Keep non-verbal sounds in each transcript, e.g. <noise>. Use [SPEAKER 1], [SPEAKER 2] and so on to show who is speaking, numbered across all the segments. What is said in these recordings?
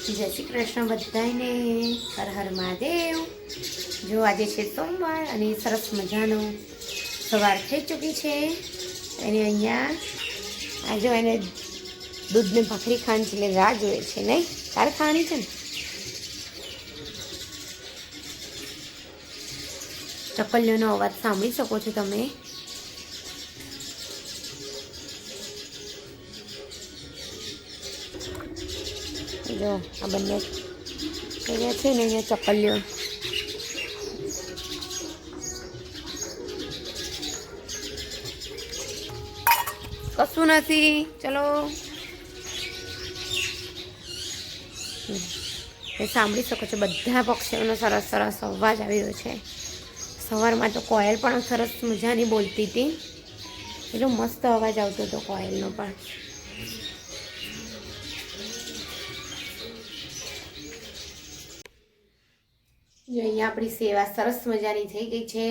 [SPEAKER 1] જય શ્રી કૃષ્ણ બધાને હર હર મહાદેવ. જો આજે છે સોમવાર અને સરસ મજાનો સવાર થઈ ચૂકી છે. એને અહીંયા આ જો એને દૂધને ભાખરી ખાંડ છે, એટલે રાહ જોઈએ છે, નહીં? તારે ખાવાની છે ને? ચકલીઓનો અવાજ સાંભળી શકો છો તમે? જો, આ બંને અહીંયા છે ને, અહીંયા ચકલીઓ કશું નથી, ચલો. એ સાંભળી શકો છો, બધા પક્ષીઓનો સરસ સરસ અવાજ આવ્યો છે. સવારમાં તો કોયલ પણ સરસ મજાની બોલતી હતી. એટલો મસ્ત અવાજ આવતો હતો કોયલનો પણ. અહીંયા આપણી સેવા સરસ મજાની થઈ ગઈ છે.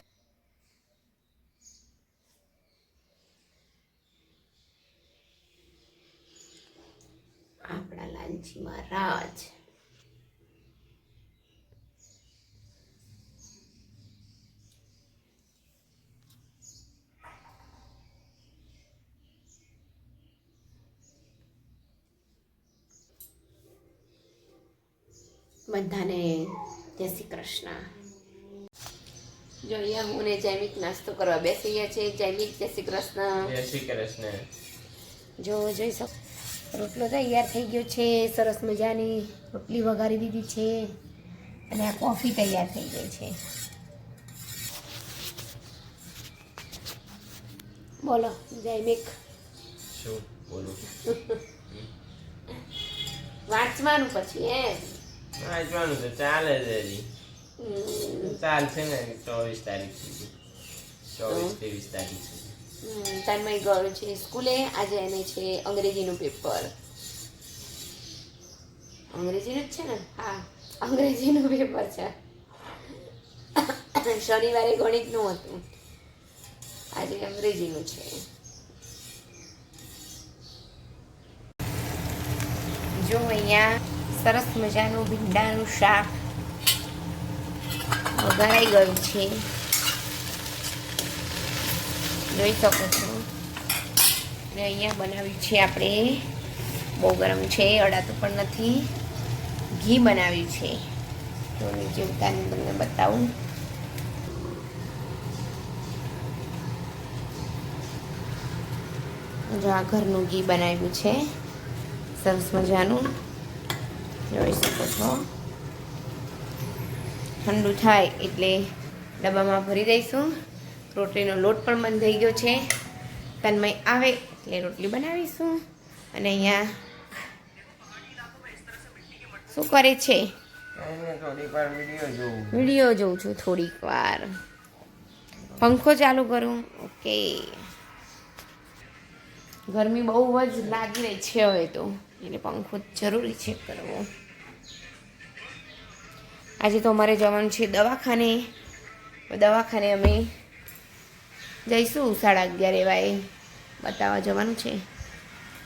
[SPEAKER 1] આપણા લાલજી મહારાજ. બધાને જય શ્રી કૃષ્ણ. જો અહીંયા હું ને જૈમિક નાસ્તો કરવા બેસી ગયા છે. જૈમિક જય શ્રી કૃષ્ણ.
[SPEAKER 2] જય શ્રી કૃષ્ણ.
[SPEAKER 1] જો જોઈ શકો રોટલો તૈયાર થઈ ગયો છે. સરસ મજાની રોટલી વઘારી દીધી છે. અને આ કોફી તૈયાર થઈ ગઈ છે. બોલો જૈમિક
[SPEAKER 2] શું બોલો? <laughs>
[SPEAKER 1] વાંચવાનું પછી હે
[SPEAKER 2] વાંચવાનું તો ચાલે છે ચાલશે ને ચોવીસ તારીખ સુધી. ચોવીસ ત્રેવીસ તારીખ સુધી.
[SPEAKER 1] તન્મય ગયો છે સ્કૂલે. આજે એને છે અંગ્રેજીનું પેપર. અંગ્રેજીનું જ છે ને? હા, અંગ્રેજીનું પેપર છે. શનિવારે ગણિતનું હતું. આજે અંગ્રેજીનું છે. જો અહીંયા સરસ મજાનું ભીંડાનું શાક વઘારાઈ ગયું છે. જોઈ શકો છો. ને અહીંયા બનાવ્યું છે આપણે. બહુ ગરમ છે, અડાતું પણ નથી. ઘી બનાવ્યું છે. તો નીચે ઉતારીને તમને બતાવું. જો આ ઘરનું ઘી બનાવ્યું છે. સરસ મજાનું. જોઈ શકો છો. ઠંડુ થાય એટલે ડબ્બામાં ભરી દઈશું. રોટલીનો લોટ પણ બંધ થઈ ગયો છે. તન્મય આવે એટલે રોટલી બનાવીશું. અને અહીંયા શું કરે છે?
[SPEAKER 2] વીડિયો
[SPEAKER 1] જોઉં છું થોડીક વાર. પંખો ચાલુ કરું. ઓકે. ગરમી બહુ જ લાગી રહી છે હવે તો. એટલે પંખો જરૂરી છે કરવો. આજે તો અમારે જવાનું છે દવાખાને. દવાખાને અમે જઈશું સાડા અગિયાર એવાય બતાવવા જવાનું છે.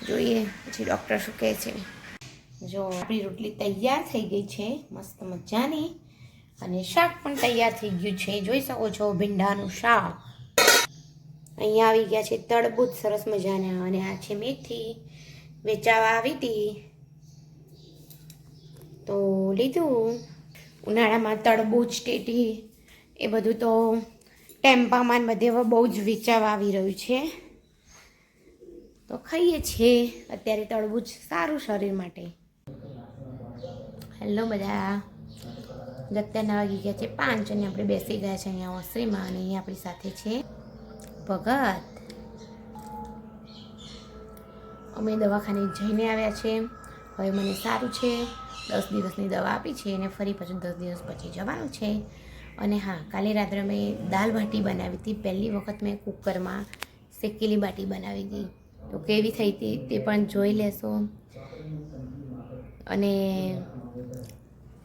[SPEAKER 1] જોઈએ પછી ડૉક્ટર શું કહે છે. જો, આપણી રોટલી તૈયાર થઈ ગઈ છે, મસ્ત મજાની. અને શાક પણ તૈયાર થઈ ગયું છે. જોઈ શકો છો ભીંડાનું શાક. અહીંયા આવી ગયા છે તળબૂચ સરસ મજાના. અને આ છે મેથી. વેચાવા આવી હતી. તો લીધું. ઉનાળામાં તડબૂચ ટેટી એ બધું તો ટેમ્પામાં બધે હવે બહુ જ વેચાવા આવી રહ્યું છે. તો ખાઈએ છીએ અત્યારે તળબૂચ સારું શરીર માટે. હેલો બધા. અત્યારના વાગી ગયા છે પાંચ અને આપણે બેસી ગયા છે અહીંયા ઓસરીમાં અને અહીંયા આપણી સાથે છે ભગત. અમે દવાખાને જઈને આવ્યા છે. હવે મને સારું છે. દસ દિવસની દવા આપી છે અને ફરી પાછું દસ દિવસ પછી જવાનું છે. અને હા, કાલે રાત્રે મેં દાલ બાટી બનાવી હતી. પહેલી વખત મેં કુકરમાં શેકેલી બાટી બનાવી હતી. તો કેવી થઈ હતી તે પણ જોઈ લેશો. અને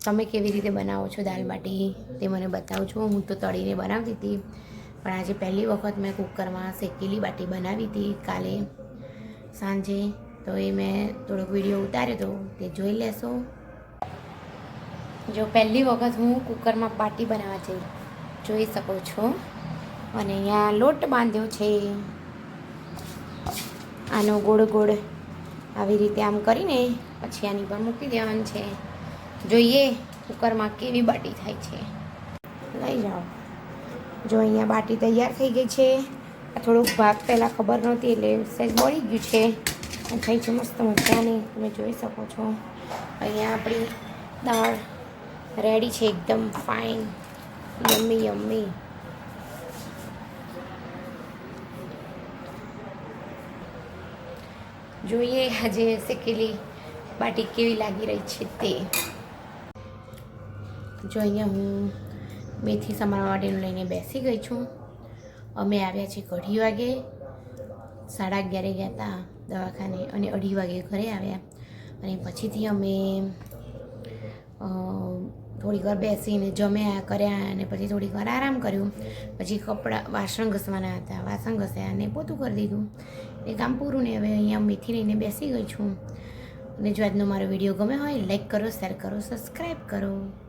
[SPEAKER 1] તમે કેવી રીતે બનાવો છો દાલ બાટી તે મને બતાવજો. હું તો તળીને બનાવતી હતી. પણ આજે પહેલી વખત મેં કુકરમાં શેકેલી બાટી બનાવી હતી કાલે સાંજે. તો એ મેં થોડોક વીડિયો ઉતાર્યો હતો તે જોઈ લેશો. જો પહેલી વખત હું કુકરમાં બાટી બનાવવા જઈ, જોઈ શકો છો. અને અહીંયા લોટ બાંધ્યો છે. આનો ગોળ ગોળ આવી રીતે આમ કરીને પછી આની પર મૂકી દેવાનું છે. જોઈએ કુકરમાં કેવી બાટી થાય છે. લઈ જાઓ. જો અહીંયા બાટી તૈયાર થઈ ગઈ છે. આ થોડોક ભાગ પહેલાં ખબર નહોતી એટલે સહેજ બળી ગયું છે. થઈ છે મસ્ત મજાની. તમે જોઈ શકો છો. અહીંયા આપણી દાળ રેડી છે એકદમ ફાઇન યમ્મી યમ્મી જોઈએ આજે શેકેલી બાટી કેવી લાગી રહી છે તે. જો અહીંયા હું મેથી સમારવા માટેનું લઈને બેસી ગઈ છું. અમે આવ્યા છીએ અઢી વાગે. સાડા અગિયારે ગયા હતા દવાખાને અને અઢી વાગે ઘરે આવ્યા. અને પછીથી અમે થોડીક વાર બેસીને જમ્યા, કર્યા અને પછી થોડીક વાર આરામ કર્યું. પછી કપડાં, વાસણ ઘસવાના હતા, વાસણ ઘસ્યા અને પોતું કરી દીધું. એ કામ પૂરું ને હવે અહીંયા મેથી લઈને બેસી ગઈ છું. અને જો આજનો મારો વીડિયો ગમે હોય લાઈક કરો શેર કરો સબસ્ક્રાઈબ કરો.